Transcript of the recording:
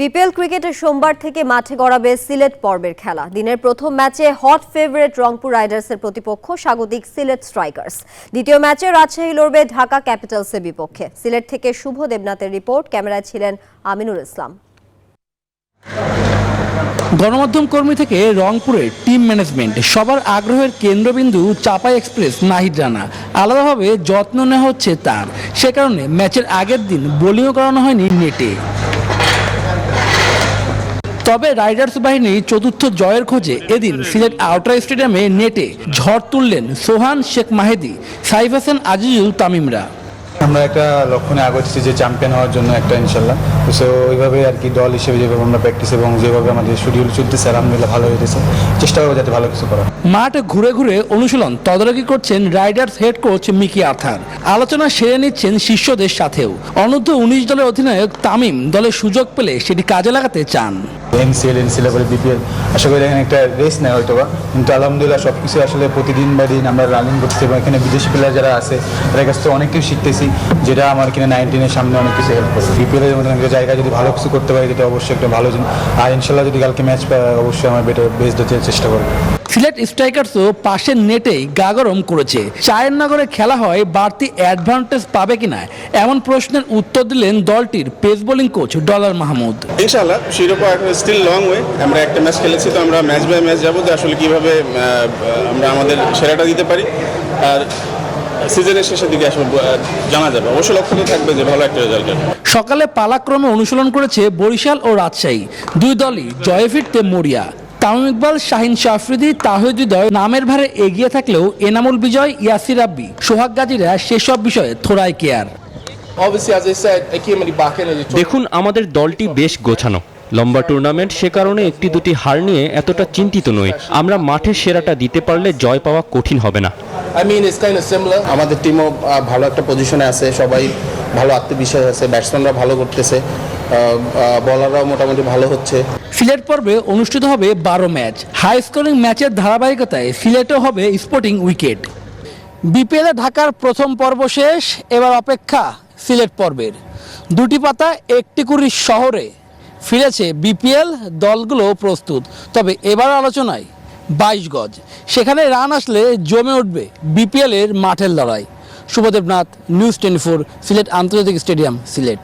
BPL ক্রিকেটে সোমবার থেকে মাঠে গড়াবে সিলেট পর্বের খেলা। দিনের প্রথম ম্যাচে হট ফেভারিট রংপুর রাইডার্সের প্রতিপক্ষ স্বাগতিক সিলেট স্ট্রাইকার্স। দ্বিতীয় ম্যাচে রাজশাহী লড়বে ঢাকা ক্যাপিটালসের বিপক্ষে। সিলেট থেকে শুভ দেবনাথের রিপোর্ট। ক্যামেরায় ছিলেন আমিনুল ইসলাম। গণমাধ্যম কর্মী থেকে রংপুরের টিম ম্যানেজমেন্ট, সবার আগ্রহের কেন্দ্রবিন্দু চাপাই এক্সপ্রেস, নাহিদ রানা। আলাদাভাবে যত্ন নেওয়া হচ্ছে তার। সে কারণে ম্যাচের আগের দিন বোলিংও করানো হয়নি নেটে। তবে রাইডার্স বাহিনী চতুর্থ জয়ের খোঁজে এদিন সিলেট আউটার স্টেডিয়ামে নেটে ঝড় তুললেন সোহান শেখ মাহেদি সাইফ হাসান আজিজুল তামিমরা। আমরা একটা লক্ষ্যণে আগেছি যে চ্যাম্পিয়ন হওয়ার জন্য একটা ইনশাল্লাহ তো সো ওইভাবে আর কি দল হিসেবে যেভাবে আমরা প্র্যাকটিস এবং যেভাবে আমাদের শিডিউল চলতেছে আলহামদুলিল্লাহ ভালো হয়েছে চেষ্টা করব যাতে ভালো কিছু করা মাঠ ঘুরে ঘুরে অনুশীলন তদারকি করছেন riders head coach Mickey Arthur. আলোচনা সেরে নিচ্ছেন শিষ্যদের সাথেও। অনূর্ধ্ব উনিশ দলের অধিনায়ক তামিম দলের সুযোগ পেলে সেটি কাজে লাগাতে চান। এনসিএল বিপিএল আশা করি এখানে একটা রেস নেয় হয়তো বা কিন্তু আলহামদুলিল্লাহ সব কিছু আসলে প্রতিদিন বা দিন আমরা রানিং করতেছি এবং এখানে বিদেশি প্লেয়ার যারা আছে তাদের কাছ থেকে অনেক কিছু শিখতেছি যেটা আমার কিনা নাইনটিনের সামনে অনেক কিছু হেল্প করবে বিপিএলের একটা জায়গায় যদি ভালো কিছু করতে পারি যেটা অবশ্যই একটা ভালো জিনিস। আর ইনশাল্লাহ যদি কালকে ম্যাচ পাই অবশ্যই আমার বেটার বেস্ট হতে চেষ্টা করব। সিলেট স্ট্রাইকার্সও পাশের নেটেই গা গরম করেছে। চায়ের নগরে খেলা হয় বাড়তি অ্যাডভান্টেজ পাবে কিনা? এমন প্রশ্নের উত্তর দিলেন দলটির pace bowling coach Dolar Mahmud. ইনশাল্লাহ শিরোপা স্টিল লং ওয়ে আমরা একটা ম্যাচ খেলেছি তো আমরা ম্যাচ বাই ম্যাচ যাব যে আসলে কীভাবে আমরা আমাদের সেরাটা দিতে পারি। আর সিজনের শেষের দিকে আসলে জানা যাবে। অবশ্য লক্ষ্য তো থাকবে যে ভালো একটা রেজাল্ট সকালে পালাক্রমে অনুশীলন করেছে বরিশাল ও রাজশাহী। দুই দলই জয়ে ফিরতে মরিয়া। তামিম ইকবাল শাহিন শাফরিদি তাহিদুদয় নামের ভারে এগিয়ে থাকলেও এনামুল বিজয় ইয়াসির রাব্বি সোহাগ গাজীরা সেসব বিষয়ে থোড়াই কেয়ার। Tournament. দেখুন আমাদের দলটি বেশ গোছানো। লম্বা টুর্নামেন্ট সে কারণে একটি দুটি হার নিয়ে এতটা চিন্তিত নই। আমরা মাঠের সেরাটা দিতে পারলে জয় পাওয়া কঠিন হবে না। Of আমাদের টিমও ভালো একটা পজিশনে আছে। সবাই ভালো আত্মবিশ্বাস আছে। ব্যাটসম্যানরা ভালো করতেছে। বলাররাও মোটামুটি ভালো হচ্ছে। সিলেট পর্বে অনুষ্ঠিত হবে বারো ম্যাচ। হাই স্কোরিং ম্যাচের ধারাবাহিকতায় সিলেটও হবে স্পোর্টিং উইকেট বিপিএলে ঢাকার প্রথম পর্ব শেষ। এবার অপেক্ষা সিলেট পর্বের। দুটি পাতা একটি কুড়ি শহরে। ফিরেছে বিপিএল দলগুলো প্রস্তুত। তবে এবার আলোচনায় বাইশ গজ। সেখানে রান আসলে জমে উঠবে বিপিএল এর মাঠের লড়াই। Shubhadeb Nath, news twenty four, Sylhet আন্তর্জাতিক স্টেডিয়াম, সিলেট।